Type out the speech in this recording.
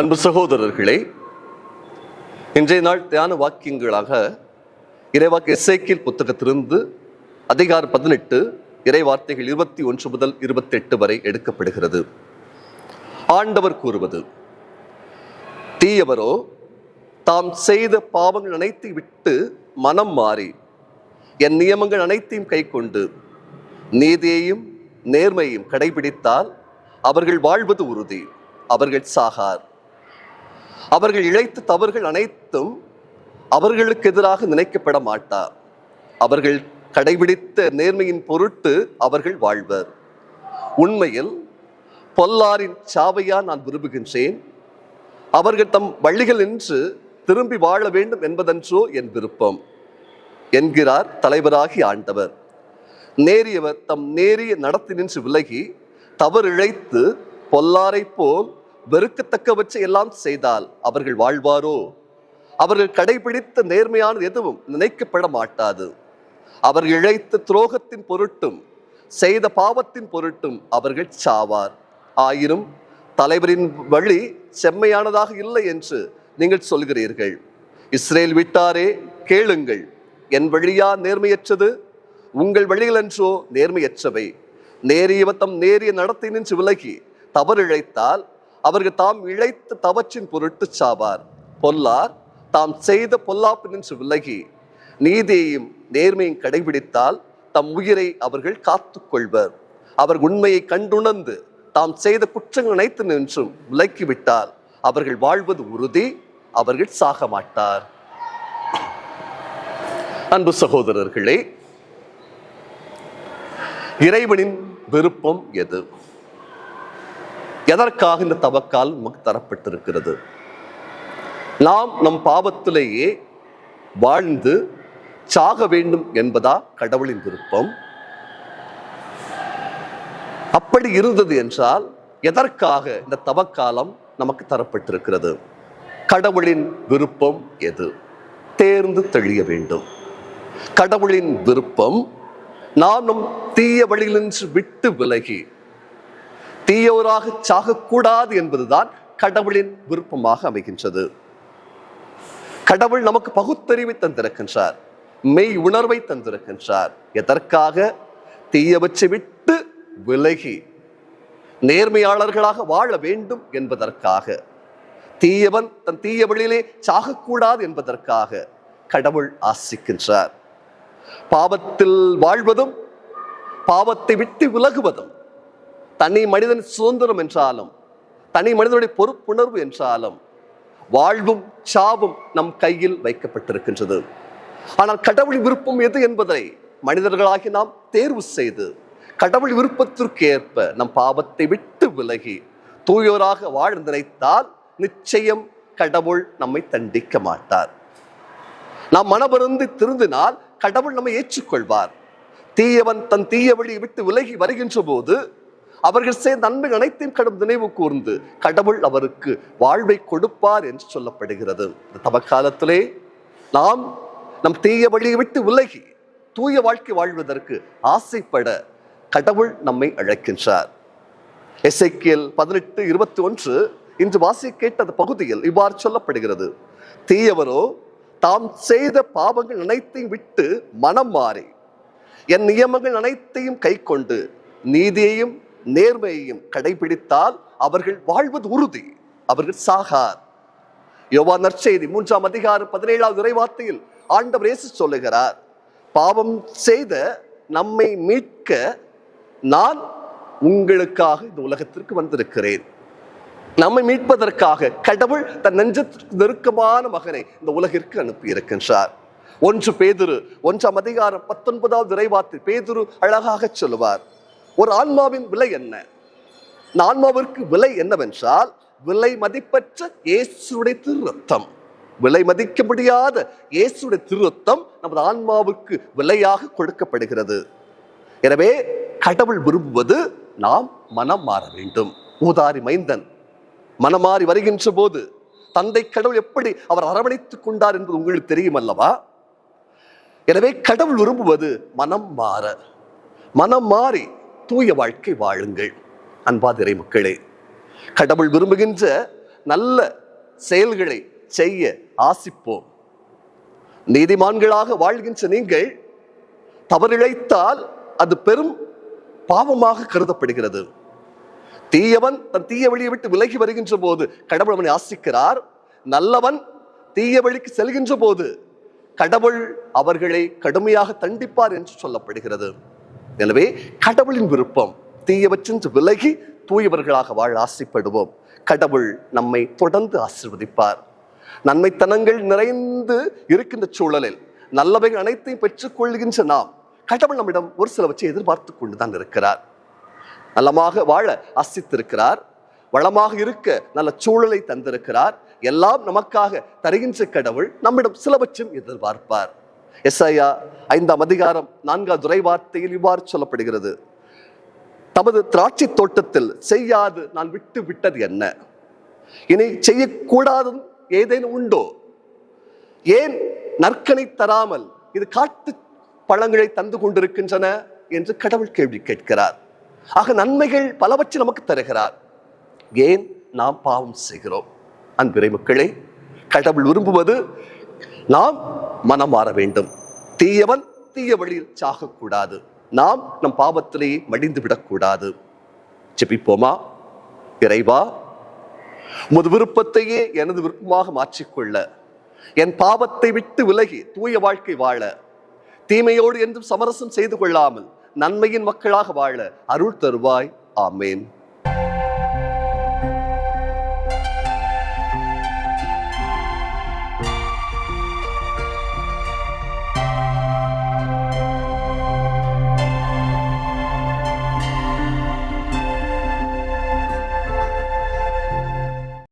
அன்பு சகோதரர்களே இன்றைய நாள் தியான வாக்கியங்களாக இறைவாக்கு எஸ்ஐக்கில் புத்தகத்திலிருந்து அதிகாரம் பதினெட்டு இறை வார்த்தைகள் இருபத்தி ஒன்று முதல் இருபத்தெட்டு வரை எடுக்கப்படுகிறது. ஆண்டவர் கூறுவது தீயவரோ தாம் செய்த பாவங்கள் அனைத்தை விட்டு மனம் மாறி என் நியமங்கள் அனைத்தையும் கைக்கொண்டு நீதியையும் நேர்மையையும் கடைபிடித்தால் அவர்கள் வாழ்வது உறுதி அவர்கள் சாகார். அவர்கள் இழைத்த தவறுகள் அனைத்தும் அவர்களுக்கு எதிராக நினைக்கப்பட மாட்டார். அவர்கள் கடைபிடித்த நேர்மையின் பொருட்டு அவர்கள் வாழ்வர். உண்மையில் பொல்லாரின் சாவையா நான் விரும்புகின்றேன். அவர்கள் தம் வழிகள் என்று திரும்பி வாழ வேண்டும் என்பதன்றோ என் விருப்பம் என்கிறார் தலைவராகி ஆண்டவர். நேரியவர் தம் நேரிய நடத்தி நின்று விலகி தவறிழைத்து பொல்லாரைப் போல் வெறுக்கத்தக்கவற்றை எல்லாம் செய்தால் அவர்கள் வாழ்வாரோ? அவர்கள் கடைபிடித்த நேர்மையானது எதுவும் நினைக்கப்பட மாட்டாது. அவர்கள் இழைத்த துரோகத்தின் பொருட்டும் செய்த பாவத்தின் பொருட்டும் அவர்கள் சாவார். ஆயினும் தலைவரின் வழி செம்மையானதாக இல்லை என்று நீங்கள் சொல்கிறீர்கள். இஸ்ரேல் விட்டாரே கேளுங்கள். என் வழியா நேர்மையற்றது? உங்கள் வழிகள் என்றோ நேர்மையற்றவை. நேரியவ தம் நேரிய நடத்தை நின்று விலகி தவறிழைத்தால் அவர்கள் தாம் இழைத்த தவற்றின் பொருட்டு சாவார். பொல்லார் தாம் செய்த பொல்லாப்பு நின்று விலகி நீதியையும் நேர்மையும் கடைபிடித்தால் தம் உயிரை அவர்கள் காத்து கொள்வர். அவர் உண்மையை கண்டுணர்ந்து தாம் செய்த குற்றங்கள் அனைத்து நின்றும் விலக்கிவிட்டால் அவர்கள் வாழ்வது உறுதி அவர்கள் சாக மாட்டார். அன்பு சகோதரர்களே இறைவனின் விருப்பம் எது? எதற்காக இந்த தவக்கால் நமக்கு தரப்பட்டிருக்கிறது? நாம் நம் பாவத்திலேயே வாழ்ந்து சாக வேண்டும் என்பதா கடவுளின் விருப்பம்? அப்படி இருந்தது என்றால் எதற்காக இந்த தவக்காலம் நமக்கு தரப்பட்டிருக்கிறது? கடவுளின் விருப்பம் எது? தேர்ந்து தெளிய வேண்டும். கடவுளின் விருப்பம் நாம் நம் தீய வழியிலின்று விட்டு விலகி தீயவராக சாகக்கூடாது என்பதுதான் கடவுளின் விருப்பமாக அமைகின்றது. கடவுள் நமக்கு பகுத்தறிவை தந்திருக்கின்றார் மெய் உணர்வை தந்திருக்கின்றார். எதற்காக? தீயவற்றை விட்டு விலகி நேர்மையாளர்களாக வாழ வேண்டும் என்பதற்காக. தீயவன் தன் தீய வழியிலே சாகக்கூடாது என்பதற்காக கடவுள் ஆசிக்கின்றார். பாவத்தில் வாழ்வதும் பாவத்தை விட்டு விலகுவதும் தனி மனிதன் சுதந்திரம் என்றாலும் தனி மனிதனுடைய பொறுப்புணர்வு என்றாலும் வாழ்வும் சாவும் நம் கையில் வைக்கப்பட்டிருக்கின்றது. ஆனால் கடவுள் விருப்பம் எது என்பதை மனிதர்களாகி நாம் தேர்வு செய்து கடவுள் விருப்பத்திற்கு ஏற்ப நம் பாவத்தை விட்டு விலகி தூயோராக வாழ நினைத்தால் நிச்சயம் கடவுள் நம்மை தண்டிக்க மாட்டார். நாம் மனபருந்து திருந்தினால் கடவுள் நம்மை ஏற்றுக்கொள்வார். தீயவன் தன் தீய வழியை விட்டு விலகி வருகின்ற போது அவர்கள் செய்த நன்மை அனைத்தையும் கடும் நினைவு கூர்ந்து கடவுள் அவருக்கு வாழ்வை கொடுப்பார் என்று சொல்லப்படுகிறது. இந்த தவக்காலத்திலே நாம் நம் தீய வழியை விட்டு விலகி தூய வாழ்க்கை வாழ்வதற்கு ஆசைப்பட கடவுள் நம்மை அழைக்கின்றார். எஸ்ஐக்கியல் பதினெட்டு இருபத்தி ஒன்று இன்று வாசி கேட்ட அந்த பகுதியில் இவ்வாறு சொல்லப்படுகிறது. தீயவரோ தாம் செய்த பாவங்கள் அனைத்தையும் விட்டு மனம் மாறி என் நியமங்கள் அனைத்தையும் கைக்கொண்டு நீதியையும் நேர்மையையும் கடைபிடித்தால் அவர்கள் வாழ்வது உறுதி. அவர்கள் சாகார். யோவா நற்செய்தி மூன்றாம் அதிகாரம் பதினேழாவது உரைவார்த்தையில் ஆண்டவர் இயேசு சொல்லுகிறார் பாவம் செய்த நம்மை மீட்க நான் உங்களுக்காக இந்த உலகத்திற்கு வந்திருக்கிறேன். நம்மை மீட்பதற்காக கடவுள் தன் நெஞ்சத்திற்கு நெருக்கமான மகனை இந்த உலகிற்கு அனுப்பி இருக்கின்றார் ஒன்று பேதுரு ஒன்றாம் அதிகாரம் பத்தொன்பதாவது விரைவாத்தில் பேதுரு அழகாக சொல்லுவார் ஒரு ஆன்மாவின் விலை என்ன? இந்த ஆன்மாவிற்கு விலை என்னவென்றால் விலை மதிப்பற்ற இயேசுடைய திருத்தம் விலை மதிக்க முடியாத இயேசுடைய திருத்தம் நமது ஆன்மாவுக்கு விலையாக கொடுக்கப்படுகிறது. எனவே கடவுள் விரும்புவது நாம் மனம் மாற வேண்டும். ஊதாரி மைந்தன் மனமாறி வருகின்ற போது தந்தை கடவுள் எப்படி அவர் அரவணைத்துக் கொண்டார் என்பது உங்களுக்கு தெரியும் அல்லவா எனவே கடவுள் விரும்புவது மனம் மாற. மனம் மாறி தூய வாழ்க்கை வாழுங்கள். அன்பாதிரை மக்களே கடவுள் விரும்புகின்ற நல்ல செயல்களை செய்ய ஆசிப்போம். நீதிமான்களாக வாழ்கின்ற நீங்கள் தவறிழைத்தால் அது பெரும் பாவமாக கருதப்படுகிறது. தீயவன் தன் தீய வழியை விட்டு விலகி வருகின்ற போது கடவுள் அவனை ஆசிக்கிறார். நல்லவன் தீய வழிக்கு செல்கின்ற போது கடவுள் அவர்களை கடுமையாக தண்டிப்பார் என்று சொல்லப்படுகிறது. எனவே கடவுளின் விருப்பம் தீயவற்றின் விலகி தூயவர்களாக வாழ ஆசைப்படுவோம். கடவுள் நம்மை தொடர்ந்து ஆசிர்வதிப்பார். நன்மைத்தனங்கள் நிறைந்து இருக்கின்ற சூழலில் நல்லவைகள் அனைத்தையும் பெற்றுக்கொள்கின்ற நாம் கடவுள் நம்மிடம் ஒரு சிலவற்றை எதிர்பார்த்து கொண்டுதான் இருக்கிறார். நலமாக வாழ ஆசித்திருக்கிறார். வளமாக இருக்க நல்ல சூழலை தந்திருக்கிறார். எல்லாம் நமக்காக தருகின்ற கடவுள் நம்மிடம் சிலவற்றையும் எதிர்பார்ப்பார். எஸ்ஐயா ஐந்தாம் அதிகாரம் நான்காவது துறை வார்த்தையில் இவ்வாறு சொல்லப்படுகிறது. தமது திராட்சை தோட்டத்தில் செய்யாது நான் விட்டு விட்டது என்ன? இனி செய்யக்கூடாதும் ஏதேனும் உண்டோ? ஏன் நற்கனை தராமல் இது காட்டு பழங்களை தந்து கொண்டிருக்கின்றன? என்று கடவுள் கேள்வி கேட்கிறார். ஆக நன்மைகள் பலவற்றை நமக்கு தருகிறார். ஏன் நாம் பாவம் செய்கிறோம்? அன்பிறை மக்களே கடவுள் விரும்புவது நாம் மனம் மாற வேண்டும். தீயவன் தீய வழியில் சாகக்கூடாது. நாம் நம் பாவத்திலேயே மடிந்து விடக்கூடாது. ஜெபிப்போமா? இறைவா உமது விருப்பத்தையே எனது விருப்பமாக மாற்றிக்கொள்ள. என் பாவத்தை விட்டு விலகி தூய வாழ்க்கை வாழ. தீமையோடு என்றும் சமரசம் செய்து கொள்ளாமல் நன்மையின் மக்களாக வாழ அருள் தருவாய். ஆமேன்.